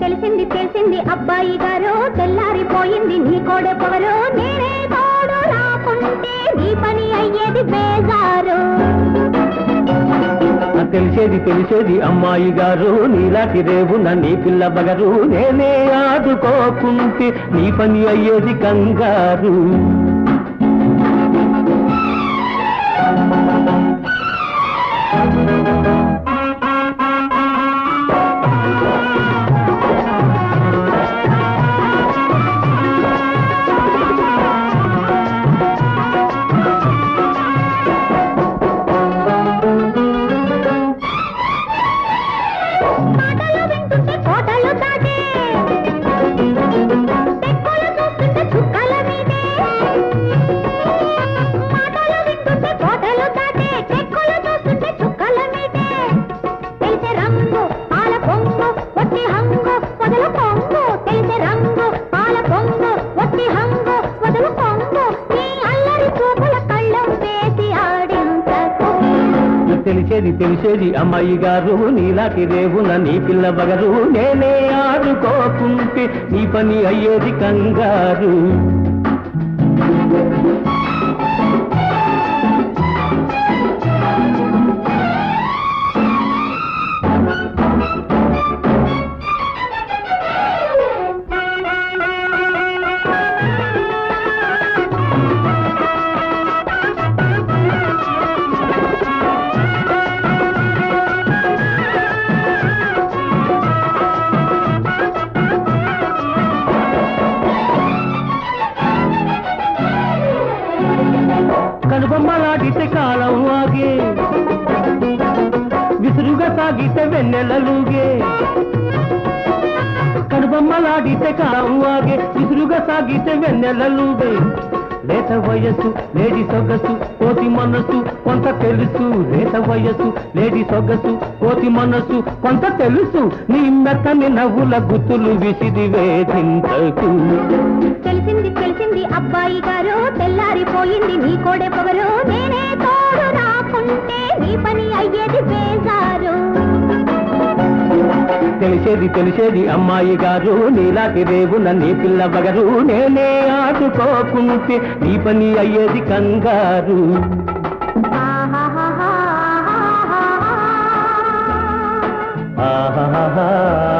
తెలిసింది తెలిసింది అబ్బాయి గారు తెల్లారిపోయింది నీ కోడే పొగరు నేనే తెలిసేది తెలిసేది అమ్మాయి గారు నీలాంటి రేవున నీ పిల్ల బగరు నేనే ఆదుకోకుంటే నీ పని అయ్యేది కంగారు. వింటుంటే తెలిసేది తెలిసేది అమ్మాయి గారు నీలాంటి రేవున నీ పిల్ల బగరు నేనే ఆడుకోకుంటే నీ పని అయ్యేది కంగారు. కనుబొమ్మలాడితే కాలం ఆగే విసురుగా సాగితే వెన్నెలలుగే. కనుబొమ్మలాడితే కాలం ఆగే విసురుగా సాగితే వెన్నెలలుగే. లేత వయస్సు లేడి సొగసు కోతి మనసు కొంత తెలుసు. లేత వయస్సు లేడి సొగసు కోతి మనసు కొంత తెలుసు. నీ మెత్తని నవ్వుల గుత్తులు విసిది వేధించకు తెలిసింది తెలిసింది అబ్బాయి గారు తెల్లారిపోయింది నీ కోడే తెలిసేది తెలిసేది అమ్మాయి గారు. నీలాటి రేవు నన్ను పిల్లవగరు. నేనే ఆడుకోకుంటే నీ పని అయ్యేది కంగారు. ఆహా